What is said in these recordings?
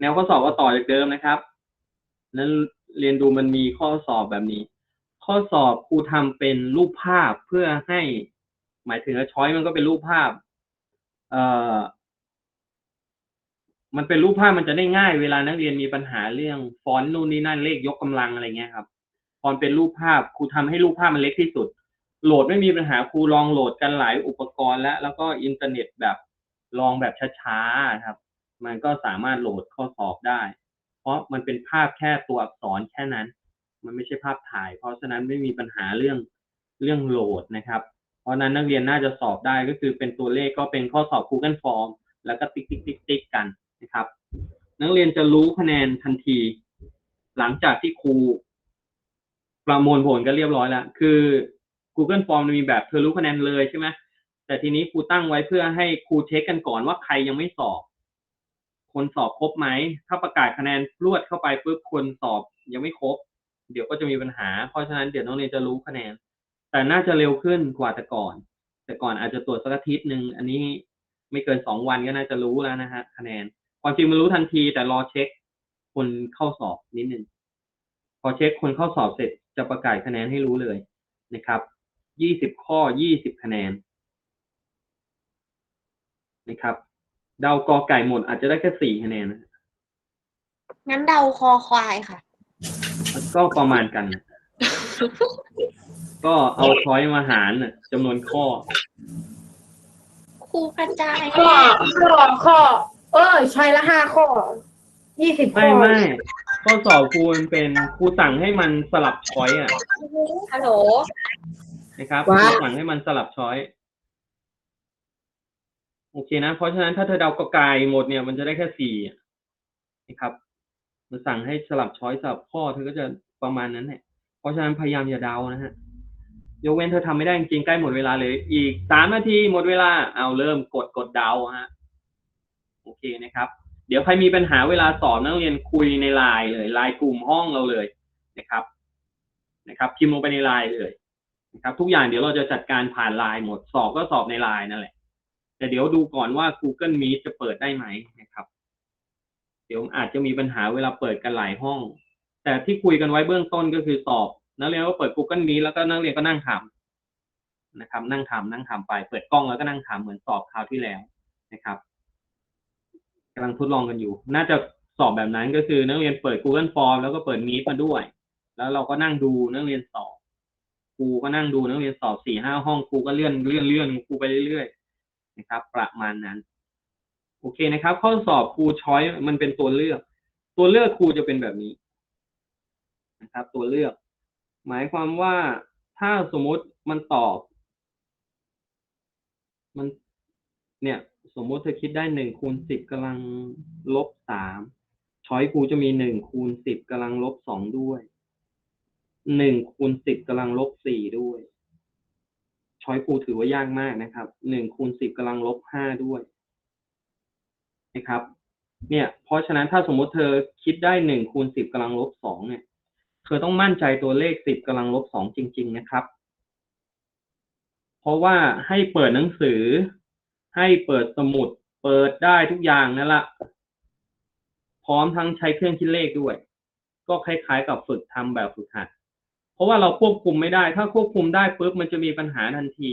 แนวข้อสอบก็ต่อจากเดิมนะครับ นั้นเรียนดูมันมีข้อสอบแบบนี้ ข้อสอบครูทำเป็นรูปภาพเพื่อให้ หมายถึงว่าช้อยมันก็เป็นรูปภาพ เอ่อ มันเป็นรูปภาพมันจะได้ง่าย เวลานักเรียนมีปัญหาเรื่องฟอนต์นู่นนี่นั่นเลขยกกำลังอะไรเงี้ยครับพอเป็นรูปภาพครูทำให้รูปภาพมันเล็กที่สุด โหลดไม่มีปัญหาครูลองโหลดกันหลายอุปกรณ์แล้ว แล้วก็อินเทอร์เน็ตแบบลองแบบช้าๆครับ มันก็สามารถโหลดข้อสอบได้ เพราะมันเป็นภาพแค่ตัวอักษรแค่นั้น มันไม่ใช่ภาพถ่าย เพราะฉะนั้นไม่มีปัญหาเรื่องเรื่องโหลดนะครับ เพราะนั้นนักเรียนน่าจะสอบได้ก็คือเป็นตัวเลขก็เป็นข้อสอบ Google Form แล้วก็ติ๊กติ๊กติ๊กติ๊กกันนะครับ นักเรียนจะรู้คะแนนทันที หลังจากที่ครูประมวลผลก็เรียบร้อยแล้ว คือ Google Form มันมีแบบเธอรู้คะแนนเลยใช่ไหมแต่ทีนี้ครูตั้งไว้เพื่อให้ครูเช็คกันก่อนว่าใครยังไม่สอบ คนสอบครบไหม ถ้าประกาศคะแนนรวดเข้าไปปุ๊บคนสอบยังไม่ครบ เดี๋ยวก็จะมีปัญหา เพราะฉะนั้นเดี๋ยวนักเรียนจะรู้คะแนน แต่น่าจะเร็วขึ้นกว่าแต่ก่อน แต่ก่อนอาจจะตรวจสักอาทิตย์หนึ่งอันนี้ไม่เกินสองวันก็น่าจะรู้แล้วนะฮะคะแนน ความจริงมันรู้ทันทีแต่รอเช็ค คนเข้าสอบนิดนึงพอเช็คคนเข้าสอบเสร็จจะประกาศคะแนนให้รู้เลยนะครับยี่สิบข้อยี่สิบคะแนนนะครับ เดากอไก่หมดอาจจะได้แค่สี่คะแนนนะงั้นเดาคอควายค่ะ ก็ประมาณกันนะก็เอาช้อยมาหารน่ะจำนวนข้อ ครูกระจายข้อข้อข้อ เออใช่ละห้าข้อยี่สิบข้ไม่อไม่ข้อสอบครูมันเป็นครูสั่งให้มันสลับช้อยอะฮัลโหลนะครับครูสั่งให้มันสลับช้อย โอเคนะ เพราะฉะนั้นถ้าเธอเดากอไก่หมดเนี่ยมันจะได้แค่สี่นะครับมันสั่งให้สลับช้อยสลับข้อเธอก็จะประมาณนั้นแหละเพราะฉะนั้นพยายามอย่าเดานะฮะยกเว้นเธอทำไม่ได้จริงใกล้หมดเวลาเลย อีกสามนาทีหมดเวลาเอาเริ่มกดกดเดาฮะโอเคนะครับ เดี๋ยวใครมีปัญหาเวลาสอบนักเรียนคุยในไลน์เลยไลน์กลุ่มห้องเราเลยนะครับ นะครับพิมพ์ลงไปในไลน์เลยนะครับ ทุกอย่างเดี๋ยวเราจะจัดการผ่านไลน์หมดสอบก็สอบในไลน์นั่นแหละ แต่เดี๋ยวดูก่อนว่า Google Meet จะเปิดได้ไหมนะครับ เดี๋ยวอาจจะมีปัญหาเวลาเปิดกันหลายห้อง แต่ที่คุยกันไว้เบื้องต้นก็คือสอบ นักเรียนก็เปิด Google Meet แล้วก็นักเรียนก็นั่งทำนะครับ นั่งทำนั่งทำไป เปิดกล้องแล้วก็นั่งทำเหมือนสอบคราวที่แล้วนะครับกำลังทดลองกันอยู่ น่าจะสอบแบบนั้นก็คือนักเรียนเปิด Google Form แล้วก็เปิด Meet มาด้วย แล้วเราก็นั่งดูนักเรียนสอบครูก็นั่งดูนักเรียนสอบสี่ห้าห้องครูก็เลื่อนเลื่อนเลื่อนครูไปเรื่อยๆ นะครับ ประมาณนั้น โอเคนะครับ ข้อสอบครูช้อยมันเป็นตัวเลือก ตัวเลือกครูจะเป็นแบบนี้นะครับ ตัวเลือก หมายความว่าถ้าสมมุติมันตอบ มัน เนี่ย สมมติเธอคิดได้หนึ่งคูณสิบกำลังลบสามช้อยครูจะมีหนึ่งคูณสิบกำลังลบสองด้วยหนึ่งคูณสิบกำลังลบสี่ด้วย ช้อยครูถือว่ายากมากนะครับหนึ่งคูณสิบกำลังลบห้าด้วยนะครับเนี่ย เพราะฉะนั้นถ้าสมมติเธอคิดได้หนึ่งคูณสิบกำลังลบสองเนี่ย เธอต้องมั่นใจตัวเลขสิบกำลังลบสองจริง ๆ นะครับ เพราะว่าให้เปิดหนังสือ ให้เปิดสมุด เปิดได้ทุกอย่างนั่นละพร้อมทั้งใช้เครื่องคิดเลขด้วย ก็คล้ายๆกับฝึกทำแบบฝึกหัด ราะว่าเราควบคุมไม่ได้ ถ้าควบคุมได้ปุ๊บมันจะมีปัญหาทันที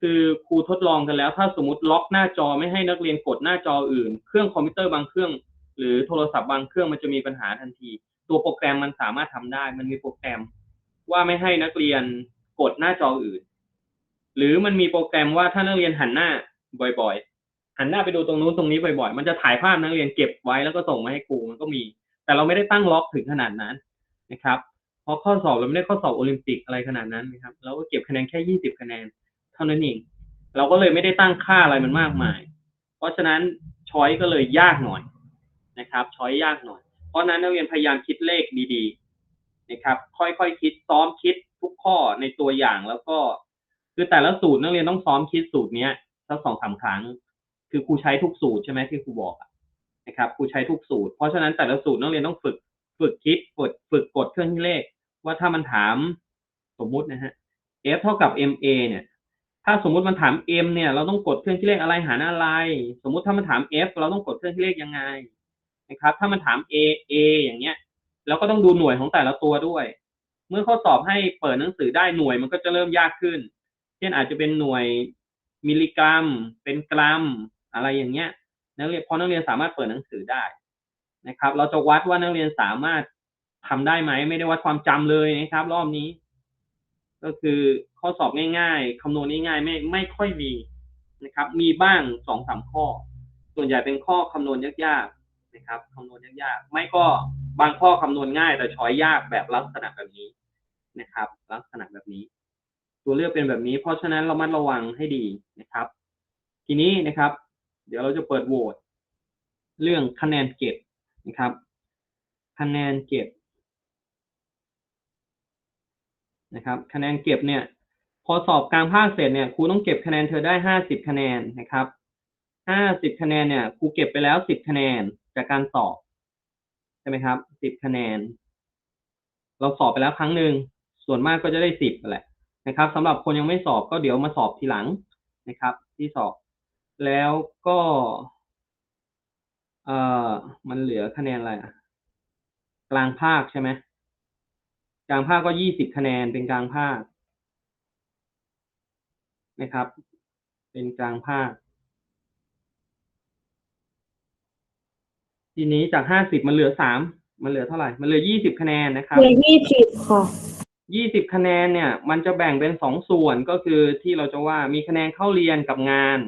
คือครูทดลองกันแล้ว ถ้าสมมติล็อกหน้าจอไม่ให้นักเรียนกดหน้าจออื่น เครื่องคอมพิวเตอร์บางเครื่อง หรือโทรศัพท์บางเครื่องมันจะมีปัญหาทันที ตัวโปรแกรมมันสามารถทำได้ มันมีโปรแกรมว่าไม่ให้นักเรียนกดหน้าจออื่น หรือมันมีโปรแกรมว่าถ้านักเรียนหันหน้าบ่อยๆ หันหน้าไปดูตรงนู้นตรงนี้บ่อยๆ มันจะถ่ายภาพนักเรียนเก็บไว้แล้วก็ส่งมาให้ครูมันก็มี แต่เราไม่ได้ตั้งล็อกถึงขนาดนั้นนะครับ เพราะข้อสอบเราไม่ได้ข้อสอบโอลิมปิกอะไรขนาดนั้นนะครับเราก็เก็บคะแนนแค่ยี่สิบคะแนน เท่านั้นเองเราก็เลยไม่ได้ตั้งค่าอะไรมันมากมาย เพราะฉะนั้นช้อยก็เลยยากหน่อยนะครับช้อยยากหน่อย เพราะนั้นนักเรียนพยายามคิดเลขดีๆนะครับ ค่อยๆคคิดซ้อมคิดทุกข้อในตัวอย่างแล้วก็ คือแต่ละสูตรนักเรียนต้องซ้อมคิดสูตรเนี้ยสักสองสามครั้ง คือครูใช้ทุกสูตรใช่ไหมที่ครูบอกนะครับครูใช้ทุกสูตร เพราะฉะนั้นแต่ละสูตรนักเรียนต้องฝึก ฝึกคิดฝึกฝึกกดเครื่องคิดเลข ว่าถ้ามันถามสมมุตินะฮะ f เท่ากับ ma เนี่ย ถ้าสมมุติมันถาม m เนี่ย เราต้องกดเครื่องคิดเลขอะไรหารอะไร สมมุติถ้ามันถาม f เราต้องกดเครื่องคิดเลขยังไงนะครับ ถ้ามันถาม A A อย่างเงี้ยเราก็ต้องดูหน่วยของแต่ละตัวด้วย เมื่อข้อสอบให้เปิดหนังสือได้หน่วยมันก็จะเริ่มยากขึ้น เช่นอาจจะเป็นหน่วยมิลลิกรัม เป็นกรัม อะไรอย่างเงี้ย นักเรียนพอนักเรียนสามารถเปิดหนังสือได้นะครับ เราจะวัดว่านักเรียนสามารถ ทำได้ไหม ไม่ได้วัดความจำเลยนะครับ รอบนี้ ก็คือข้อสอบง่ายๆคำนวณง่ายๆ ไม่ไม่ค่อยมีนะครับ มีบ้างสองสามข้อ ส่วนใหญ่เป็นข้อคำนวณยากๆนะครับคำนวณยากๆ ไม่ก็บางข้อคำนวณง่าย แต่ช้อยยากแบบลักษณะแบบนี้นะครับ ลักษณะแบบนี้ ตัวเลือกเป็นแบบนี้ เพราะฉะนั้นเรามัดระวังให้ดีนะครับ ทีนี้นะครับ เดี๋ยวเราจะเปิดโหวตเรื่องคะแนนเก็บนะครับ คะแนนเก็บ นะครับคะแนนเก็บเนี่ย พอสอบกลางภาคเสร็จเนี่ยครูต้องเก็บคะแนนเธอได้ห้าสิบคะแนนนะครับห้าสิบคะแนนเนี่ยครูเก็บไปแล้วสิบคะแนนจากการสอบใช่ไหมครับสิบคะแนน เราสอบไปแล้วครั้งหนึ่งส่วนมากก็จะได้สิบแหละนะครับสำหรับคนยังไม่สอบก็เดี๋ยวมาสอบทีหลังนะครับ ที่สอบแล้วก็เอ่อมันเหลือคะแนนอะไรอะกลางภาคใช่ไหม กลางภาคก็ยี่สิบคะแนนเป็นกลางภาคนะครับ เป็นกลางภาค ทีนี้จากห้าสิบมันเหลือสามมันเหลือเท่าไหร่ มันเหลือยี่สิบคะแนนนะครับเหลือยี่สิบค่ะยี่สิบคะแนนเนี่ย มันจะแบ่งเป็นสองส่วนก็คือที่เราจะว่ามีคะแนนเข้าเรียนกับงาน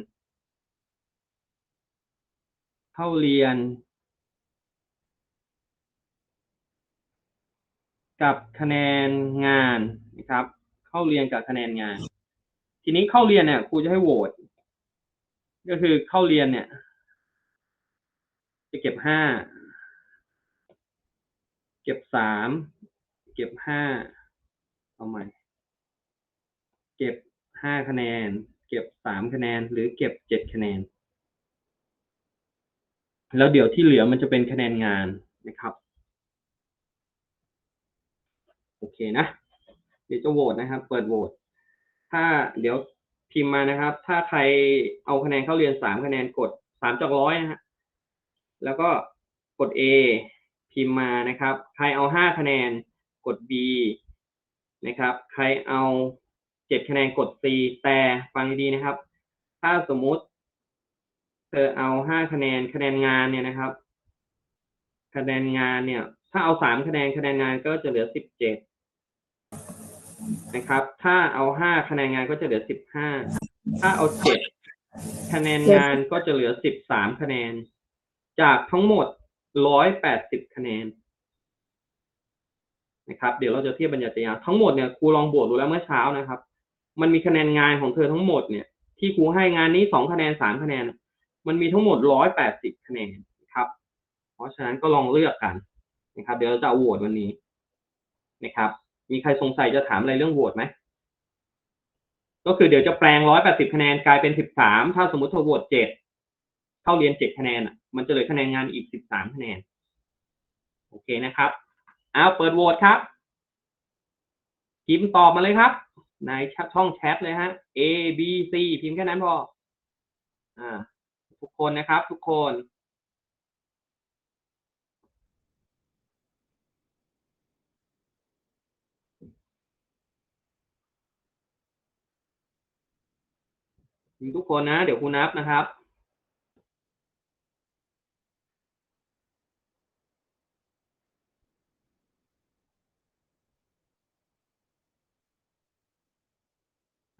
เข้าเรียน กับคะแนนงานนะครับ เข้าเรียนกับคะแนนงาน ทีนี้เข้าเรียนเนี่ยครูจะให้โหวตก็คือเข้าเรียนเนี่ย จะเก็บห้าเก็บสามเก็บห้าเอาใหม่ เก็บห้าคะแนน เก็บสามคะแนน หรือเก็บเจ็ดคะแนน แล้วเดี๋ยวที่เหลือมันจะเป็นคะแนนงานนะครับ โอเคนะเดี๋ยวจะโหวตนะครับ เปิดโหวตถ้าเดี๋ยวพิมพ์มานะครับ ถ้าใครเอาคะแนนเข้าเรียนสามคะแนนกดสามจากร้อยนะฮะแล้วก็กด A พิมพ์มานะครับ ใครเอาห้าคะแนนกด B นะครับ ใครเอาเจ็ดคะแนนกด C แต่ฟังดีๆนะครับ ถ้าสมมุติเธอเอาห้าคะแนนคะแนนงานเนี่ยนะครับ คะแนนงานเนี่ย ถ้าเอาสามคะแนนคะแนนงานก็จะเหลือสิบเจ็ด นะครับ ถ้าเอาห้าคะแนนงานก็จะเหลือสิบห้า ถ้าเอาเจ็ดคะแนนงานก็จะเหลือสิบสามคะแนน จากทั้งหมดร้อยแปดสิบคะแนนนะครับ เดี๋ยวเราจะเทียบบรรยัติยาทั้งหมดเนี่ยครูลองบวกดูแล้วเมื่อเช้านะครับ มันมีคะแนนงานของเธอทั้งหมดเนี่ย ที่ครูให้งานนี้สองคะแนนสามคะแนน มันมีทั้งหมดร้อยแปดสิบคะแนนนะครับ เพราะฉะนั้นก็ลองเลือกกันนะครับ เดี๋ยวเราจะโหวตวันนี้นะครับ มีใครสงสัยจะถามอะไรเรื่องโหวตไหม ก็คือเดี๋ยวจะแปลงร้อยแปดสิบคะแนนกลายเป็นสิบสามถ้าสมมติเธอโหวตเจ็ดเข้าเรียนเจ็ดคะแนนอะ มันจะเหลือคะแนนงานอีกสิบสามคะแนน โอเคนะครับเอาเปิดโหวตครับพิมพ์ตอบมาเลยครับ ในช่องแชทเลยฮะ A B C พิมพ์แค่นั้นพอ อ่า ทุกคนนะครับ ทุกคน พิมพ์ทุกคนนะ เดี๋ยวครูนับนะครับ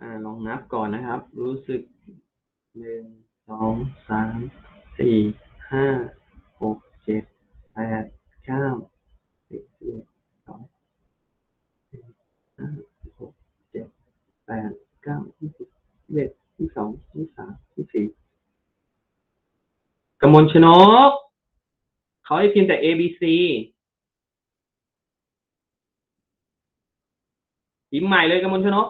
อ่าลองนับก่อนนะครับ รู้สึกหนึ่งสองสามสี่ห้าหกเจ็ดแปดเก้าสิบสิบเอ็ดสองสี่ห้าหกเจ็ดแปดเก้ายี่สิบเอ็ด ยี่สองยี่สามยี่สี่กมลชนก เขาให้พิมพ์แต่ A B C พิมพ์ใหม่เลยกมลชนก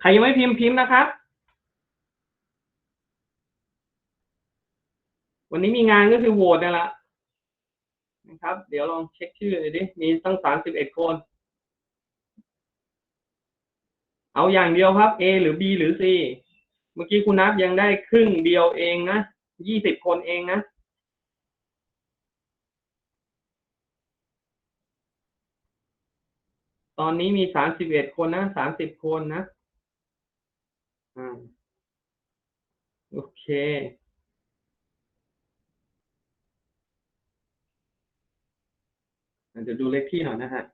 ใครยังไม่พิมพ์พิมพ์นะครับ วันนี้มีงานก็คือโหวตนี่แหละนะครับ เดี๋ยวลองเช็คชื่อหน่อยดิ มีตั้งสามสิบเอ็ดคน เอาอย่างเดียวครับ A หรือ B หรือ C มื่อกี้คุณนับยังได้ครึ่งเดียวเองนะยี่สิบคนเองนะตอนนี้มีสามสิบเอ็ดคนนะสามสิบคนนะอ่าโอเค เดี๋ยวดูเลขที่หน่อยนะฮะ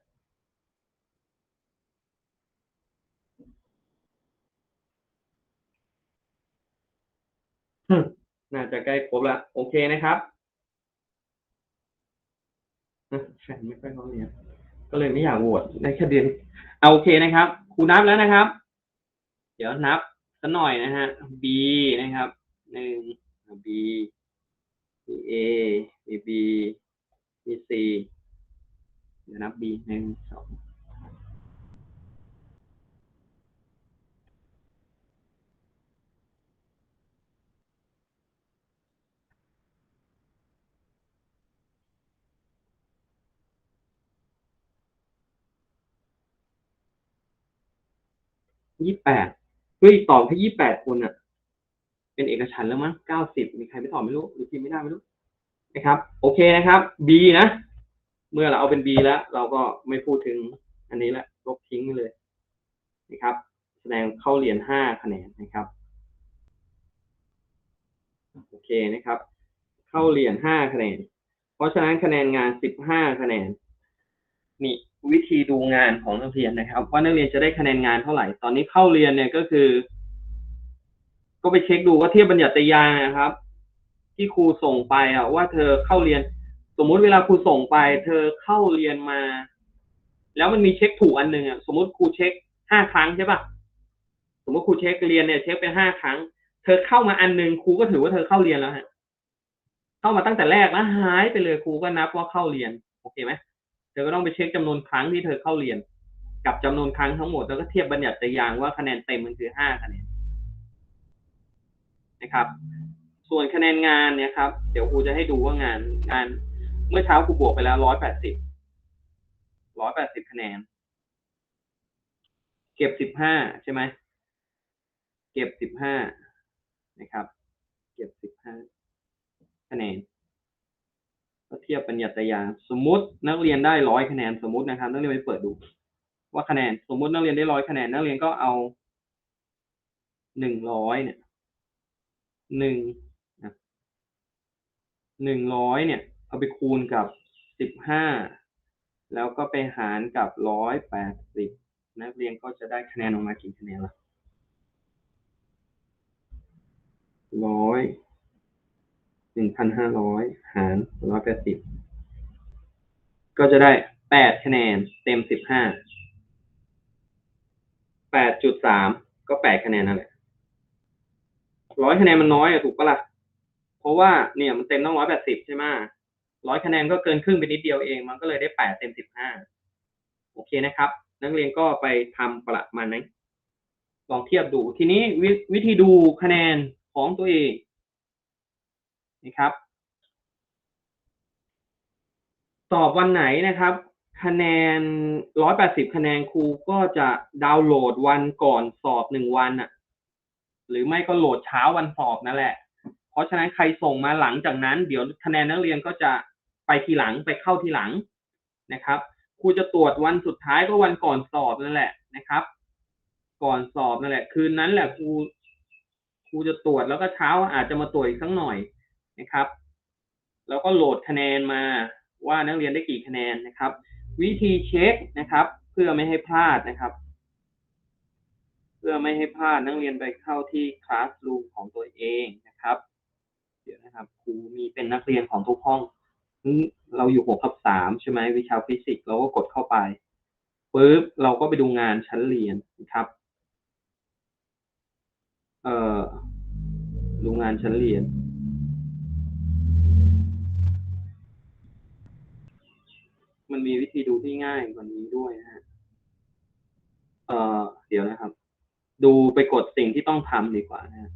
น่าจะใกล้ครบและโอเคนะครับแฟนไม่ค่อยเข้าเรียนก็เลยไม่อยากโหวตได้แค่เดือนเอาโอเคนะครับครูนับแล้วนะครับ เดี๋ยวนับสักหน่อยนะฮะ B นะครับหนึ่ง B B A B B B C เดี๋ยวนับ B หนึ่งสอง ยี่แปดเฮ้ยตอบแค่ยี่แปดคนอะ เป็นเอกฉันแล้วมั้งเก้าสิบมีใครไม่ตอบไม่รู้หรือพิมพ์ไม่ได้ไม่รู้นะครับ โอเคนะครับ B นะ เมื่อเราเอาเป็น B แล้ว เราก็ไม่พูดถึงอันนี้ละลบทิ้งไปเลยนะครับ แสดงเข้าเรียนห้าคะแนนนะครับโอเคนะครับ เข้าเรียนห้าคะแนน เพราะฉะนั้นคะแนนงานสิบห้าคะแนน นี่ วิธีดูงานของนักเรียนนะครับ ว่านักเรียนจะได้คะแนนงานเท่าไหร่ ตอนนี้เข้าเรียนเนี่ยก็คือ ก็ไปเช็คดูก็เทียบบัญญัติยานะครับ ที่ครูส่งไปอะว่าเธอเข้าเรียน สมมุติเวลาครูส่งไป เธอเข้าเรียนมา แล้วมันมีเช็คถูกอันหนึ่งอะสมมติครูเช็คห้าครั้งใช่ปะสมมติครูเช็คเรียนเนี่ยเช็คไปห้าครั้ง เธอเข้ามาอันหนึ่งครูก็ถือว่าเธอเข้าเรียนแล้วฮะเข้ามาตั้งแต่แรกแล้วหายไปเลยครูก็นับว่าเข้าเรียนโอเคไหม ธอก็ต้องไปเช็คจำนวนครั้งที่เธอเข้าเรียน กับจำนวนครั้งทั้งหมดแล้วก็เทียบบัญญัติยางว่าคะแนนเต็มมันคือห้าคะแนนนะครับ ส่วนคะแนนงานเนี่ยครับ เดี๋ยวครูจะให้ดูว่างานงาน เมื่อเช้าครูบวกไปแล้วร้อยแปดสิบร้อยแปดสิบคะแนน เก็บสิบห้าใช่ไหมเก็บสิบห้านะครับ เก็บสิบห้าคะแนน ก็เทียบปัญญาตยางสมมตินักเรียนได้ร้อยคะแนนสมมตินะครับ นักเรียนไปเปิดดู ว่าคะแนน สมมตินักเรียนได้ร้อยคะแนนนักเรียนก็เอาหนึ่งร้อยเนี่ยหนึ่งหนึ่งร้อยเนี่ย เอาไปคูณกับสิบห้าแล้วก็ไปหารกับร้อยแปดสิบนักเรียนก็จะได้คะแนนออกมากี่คะแนนละร้อย หนึ่งพันห้าร้อยหารร้อยแปดสิบก็จะได้แปดคะแนนเต็มสิบห้าแปดจุดสามก็แปดคะแนนนั่นแหละร้อยคะแนนมันน้อยอะถูกปะล่ะ เพราะว่าเนี่ยมันเต็มต้องร้อยแปดสิบใช่ไหมร้อยคะแนนก็เกินครึ่งไปนิดเดียวเอง มันก็เลยได้แปดเต็มสิบห้าโอเคนะครับ นักเรียนก็ไปทำประมาณนั้นลองเทียบดูทีนี้ววิธีดูคะแนนของตัวเอง นะครับ สอบวันไหนนะครับ คะแนนร้อยแปดสิบคะแนนครูก็จะดาวน์โหลดวันก่อนสอบหนึ่งวันอะหรือไม่ก็โหลดเช้าวันสอบนั่นแหละ เพราะฉะนั้นใครส่งมาหลังจากนั้น เดี๋ยวคะแนนนักเรียนก็จะไปทีหลังไปเข้าทีหลังนะครับครูจะตรวจวันสุดท้ายก็วันก่อนสอบนั่นแหละนะครับ ก่อนสอบนั่นแหละ คืนนั้นแหละครูครูจะตรวจแล้วก็เช้าอาจจะมาตรวจอีกสักหน่อย นะครับ แล้วก็โหลดคะแนนมาว่านักเรียนได้กี่คะแนนนะครับ วิธีเช็คนะครับ เพื่อไม่ให้พลาดนะครับ เพื่อไม่ให้พลาดนักเรียนไปเข้าที่คลาสรูมของตัวเองนะครับ เดี๋ยวนะครับครูมีเป็นนักเรียนของทุกห้องเราอยู่หกทับสามใช่ไหมวิชาฟิสิกส์เราก็กดเข้าไปปุ๊บเราก็ไปดูงานชั้นเรียนนะครับเอ่อดูงานชั้นเรียน มันมีวิธีดูที่ง่ายกว่านี้ด้วยนะฮะเอ่อเดี๋ยวนะครับ ดูไปกดสิ่งที่ต้องทำดีกว่านะฮะ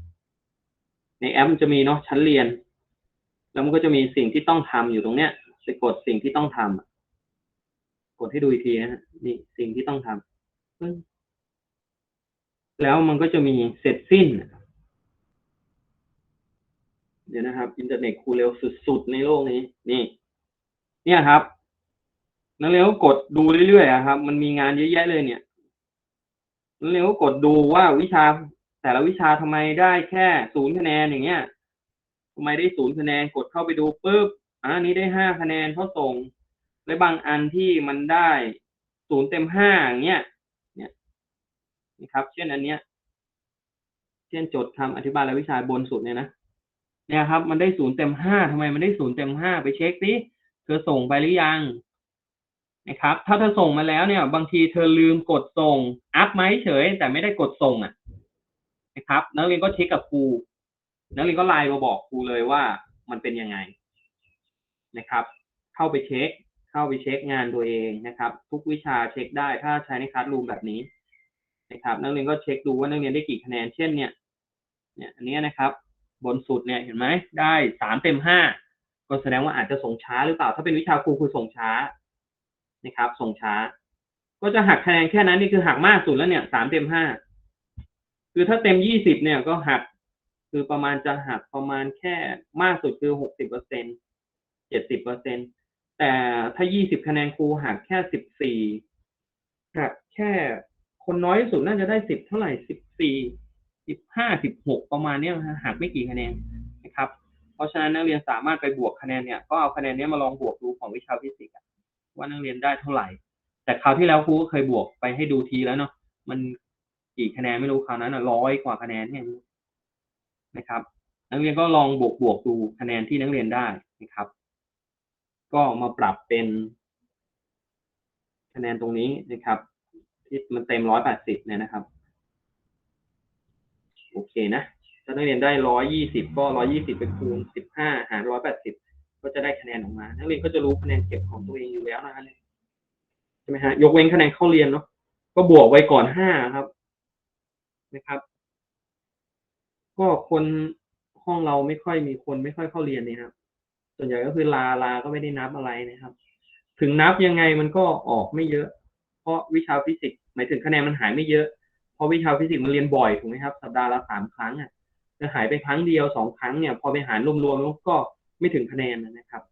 ในแอปมันจะมีเนาะชั้นเรียน แล้วมันก็จะมีสิ่งที่ต้องทำอยู่ตรงเนี้ยไปกดสิ่งที่ต้องทำกดให้ดูอีกทีนะฮะนี่สิ่งที่ต้องทำแล้วมันก็จะมีเสร็จสิ้นเดี๋ยวนะครับ อินเทอร์เน็ตคูเร็วสุดๆในโลกนี้ นี่ เนี่ยครับ นักเรียนก็กดดูเรื่อยๆครับ มันมีงานเยอะแยะเลยเนี่ยนักเรียนก็กดดูว่าวิชาแต่ละวิชาทำไมได้แค่ศูนย์คะแนนอย่างเงี้ยทำไมได้ศูนย์คะแนนกดเข้าไปดูปุ๊บอ่านี้ได้ห้าคะแนนเขาส่งและบางอันที่มันได้ศูนย์เต็มห้าอย่างเงี้ยเนี่ยนะครับ เช่นอันเนี้ย เช่นโจทย์คำอธิบายรายวิชาบนสุดเนี่ยนะเนี่ยครับ มันได้ศูนย์เต็มห้าทำไมมันได้ศูนย์เต็มห้าไปเช็คสิเธอส่งไปหรือยัง นะครับ ถ้าเธอส่งมาแล้วเนี่ย บางทีเธอลืมกดส่ง อัพไหมเฉย แต่ไม่ได้กดส่งอะ นะครับ นักเรียนก็เช็คกับครูนักเรียนก็ไลน์มาบอกครูเลยว่ามันเป็นยังไงนะครับ เข้าไปเช็ค เข้าไปเช็คงานตัวเองนะครับ ทุกวิชาเช็คได้ถ้าใช้ในคลาสรูมแบบนี้นะครับ นักเรียนก็เช็คดูว่านักเรียนได้กี่คะแนน เช่นเนี่ย เนี่ยอันเนี้ยนะครับ บนสุดเนี่ยเห็นไหมได้สามเต็มห้าก็แสดงว่าอาจจะส่งช้าหรือเปล่า ถ้าเป็นวิชาครูคือส่งช้า นะครับ ส่งช้า ก็จะหักคะแนนแค่นั้นนี่คือหักมากสุดแล้วเนี่ยสามเต็มห้าคือถ้าเต็มยี่สิบเนี่ยก็หัก คือประมาณจะหักประมาณแค่มากสุดคือหกสิบเปอร์เซ็นเจ็ดสิบเปอร์เซ็นแต่ถ้ายี่สิบคะแนนครูหักแค่สิบสี่หักแค่คนน้อยสุดน่าจะได้สิบเท่าไหร่สิบสี่สิบห้าสิบหกประมาณเนี้ยนะหักไม่กี่คะแนนนะครับ เพราะฉะนั้นนักเรียนสามารถไปบวกคะแนนเนี่ยก็เอาคะแนนเนี้ยมาลองบวกดูของวิชาฟิสิกส์ ว่านักเรียนได้เท่าไหร่ แต่คราวที่แล้วครูก็เคยบวกไปให้ดูทีแล้วเนาะมันกี่คะแนนไม่รู้คราวนั้นอะร้อยกว่าคะแนนเนี่ยนะครับ นักเรียนก็ลองบวกบวกดูคะแนนที่นักเรียนได้นะครับ ก็มาปรับเป็น คะแนนตรงนี้นะครับที่มันเต็มร้อยแปดสิบเนี่ยนะครับโอเคนะถ้านักเรียนได้ร้อยยี่สิบก็ร้อยี่สิบไปคูณสิบห้าหารร้อยแปดสิบ ก็จะได้คะแนนออกมา นักเรียนก็จะรู้คะแนนเก็บของตัวเองอยู่แล้วนะฮะเนี่ยใช่ไหมฮะยกเว้นคะแนนเข้าเรียนเนาะก็บวกไว้ก่อนห้าครับ นะครับ ก็คนห้องเราไม่ค่อยมีคนไม่ค่อยเข้าเรียนนี่ครับส่วนใหญ่ก็คือลาลาก็ไม่ได้นับอะไรนะครับ ถึงนับยังไงมันก็ออกไม่เยอะ เพราะวิชาฟิสิกส์หมายถึงคะแนนมันหายไม่เยอะเพราะวิชาฟิสิกส์มันเรียนบ่อยถูกไหมครับ สัปดาห์ละสามครั้งอะจะหายไปครั้งเดียวสองครั้งเนี่ย พอไปหารรวมๆแล้วก็ ไม่ถึงคะแนนนะครับ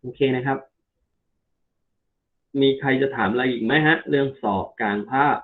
โอเคนะครับ มีใครจะถามอะไรอีกไหมฮะ เรื่องสอบกลางภาค